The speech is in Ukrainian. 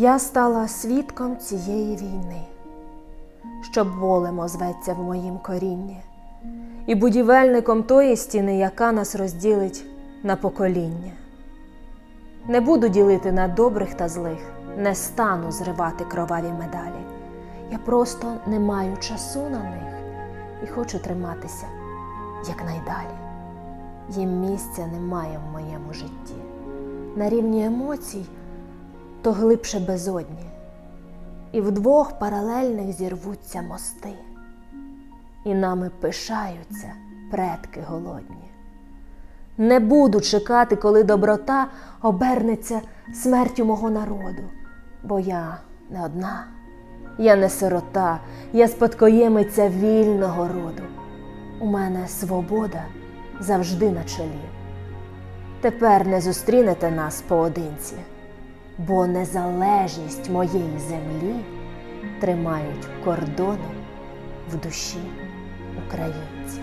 Я стала свідком цієї війни, що болем озветься в моїм корінні, і будівельником тої стіни, яка нас розділить на покоління. Не буду ділити на добрих та злих, не стану зривати кроваві медалі. Я просто не маю часу на них і хочу триматися якнайдалі. Їм місця немає в моєму житті. На рівні емоцій то глибше безодні, і вдвох паралельних зірвуться мости, і нами пишаються предки голодні. Не буду чекати, коли доброта обернеться смертю мого народу, бо я не одна, я не сирота, я спадкоємиця вільного роду. У мене свобода завжди на чолі. Тепер не зустрінете нас поодинці, бо незалежність моєї землі тримають кордони в душі українців.